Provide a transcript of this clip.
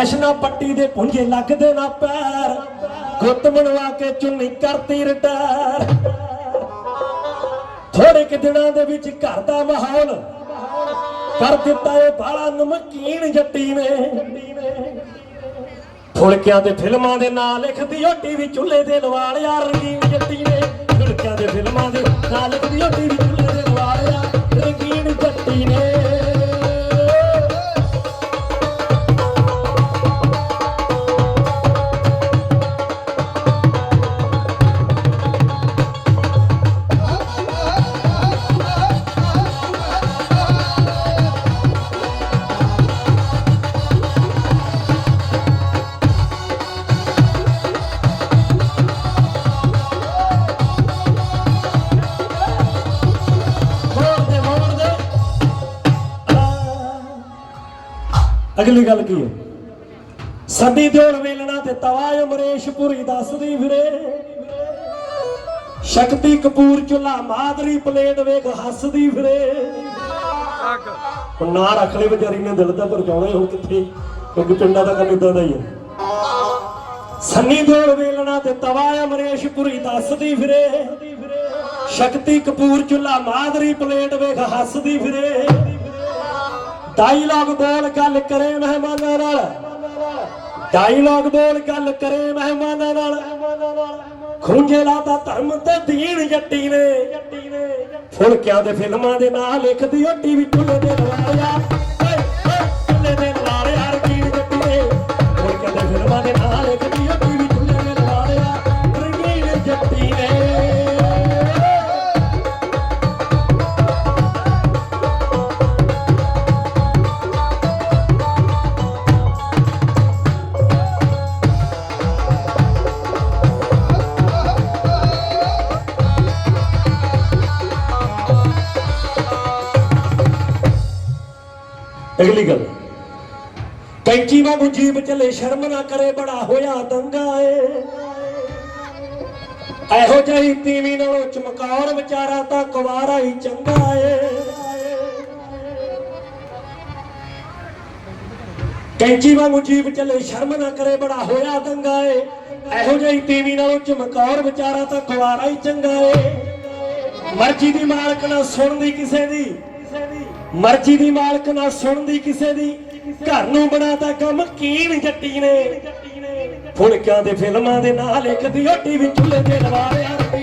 ਫੈਸ਼ਨਾ ਪੱਟੀ ਦੇ ਪੁੰਜੇ ਲੱਗਦੇ ਨਾ ਪੈਰ। ਗੁੱਤ ਬਣਵਾ ਕੇ ਚੁੰਨੀ ਕਰਤੀ ਰਿਟਾਇਰ। ਥੋੜੇ ਕਿ ਦਿਨਾਂ ਦੇ ਵਿੱਚ ਘਰ ਦਾ ਮਾਹੌਲ ਕਰ ਦਿੱਤਾ ਇਹ ਬਾਲਾ ਨਮਕੀਨ ਜੱਟੀ ਨੇ। ਫੁਲਕਿਆਂ ਤੇ ਫਿਲਮਾਂ ਦੇ ਨਾਂ ਲਿਖਦੀ ਓ ਟੀਵੀ ਚੁੱਲ੍ਹੇ ਦੇ ਲਵਾਲਿਆ ਰੰਗੀਨ ਜੱਟੀ ਨੇ। ਫੁਲਕਿਆਂ ਦੇ ਫਿਲਮਾਂ ਦੇ ਨਾਂ ਲਿਖਦੀ ਓ ਟੀਵੀ ਅਗਲੀ ਗੱਲ ਕੀ ਹੈ? ਸੱਦੀ ਦਿਓਲ ਵੇਲਣਾ ਤੇ ਤਵਾ ਅਮਰੇਸ਼ਪੁਰੀ ਦੱਸਦੀ ਫਿਰੇ ਸ਼ਕਤੀ ਕਪੂਰ ਚੁੱਲਾ ਮਾਦਰੀ ਪਲੇਟ ਵੇਖ ਹੱਸਦੀ ਫਿਰੇ ਹੁਣ ਨਾ ਰੱਖ ਲਈ ਵਿਚਾਰੀ ਨੇ ਦਿਲ ਦਾ ਪਰਚਾਉਣਾ ਹੀ ਹੁਣ ਕਿੱਥੇ? ਕਿਉਂਕਿ ਪਿੰਡਾਂ ਦਾ ਕੰਮ ਇਦਾਂ ਦਾ ਹੀ ਹੈ। ਸੰਨੀ ਦਿਓਲ ਵੇਲਣਾ ਤੇ ਤਵਾ ਅਮਰੇਸ਼ਪੁਰੀ ਦੱਸਦੀ ਫਿਰੇ ਸ਼ਕਤੀ ਕਪੂਰ ਚੁੱਲਾ ਮਾਦਰੀ ਪਲੇਟ ਵੇਖ ਹੱਸਦੀ ਫਿਰੇ ਡਾਇਲੌਗ ਬੋਲ ਗੱਲ ਕਰੇ ਮਹਿਮਾਨਾਂ ਨਾਲ। ਡਾਇਲੌਗ ਬੋਲ ਗੱਲ ਕਰੇ ਮਹਿਮਾਨਾਂ ਨਾਲ। ਖੁੰਝੇ ਲਾਤਾ ਧਰਮ ਤੇ ਦੀਨ ਜੱਟੀ ਨੇ। ਫੁਲਕਿਆਂ ਦੇ ਫਿਲਮਾਂ ਦੇ ਨਾਂ ਲਿਖਦੀ ਓ ਟੀਵੀ ਚੁੱਲ੍ਹੇ ਦੇ ਲਵਾਲਿਆ ਅਗਲੀ ਗੱਲ। ਕੈਂਚੀ ਵਾਂਗੂ ਜੀਬ ਚਲੇ ਸ਼ਰਮ ਨਾ ਕਰੇ, ਬੜਾ ਹੋਇਆ ਦੰਗਾ ਏ। ਇਹੋ ਜਿਹੀ ਤੀਵੀਂ ਨਾਲੋਂ ਚਮਕੌਰ ਵਿਚਾਰਾ ਤਾਂ ਕੁਵਾਰਾ ਹੀ ਚੰਗਾ ਏ। ਕੈਂਚੀ ਵਾਂਗੂ ਜੀਬ ਚਲੇ, ਸ਼ਰਮ ਨਾ ਕਰੇ, ਬੜਾ ਹੋਇਆ ਦੰਗਾ ਏ। ਇਹੋ ਜਿਹੀ ਤੀਵੀਂ ਨਾਲੋਂ ਚਮਕੌਰ ਵਿਚਾਰਾ ਤਾਂ ਕੁਵਾਰਾ ਹੀ ਚੰਗਾ ਏ। ਮਰਜ਼ੀ ਦੀ ਮਾਲਕ ਨਾ ਸੁਣਦੀ ਕਿਸੇ ਦੀ ਮਰਜ਼ੀ ਦੀ ਮਾਲਕ ਨਾ ਸੁਣਦੀ ਕਿਸੇ ਦੀ? ਘਰ ਨੂੰ ਬਣਾਤਾ ਕੰਮ ਕੀਨ ਜੱਟੀ ਨੇ। ਫੁਲਕਿਆਂ ਦੇ ਫਿਲਮਾਂ ਦੇ ਨਾਂ ਲਿਖਦੀ ਓ ਟੀਵੀ ਚੁੱਲ੍ਹੇ ਤੇ ਲਵਾਰਿਆ ਰਪੀਟ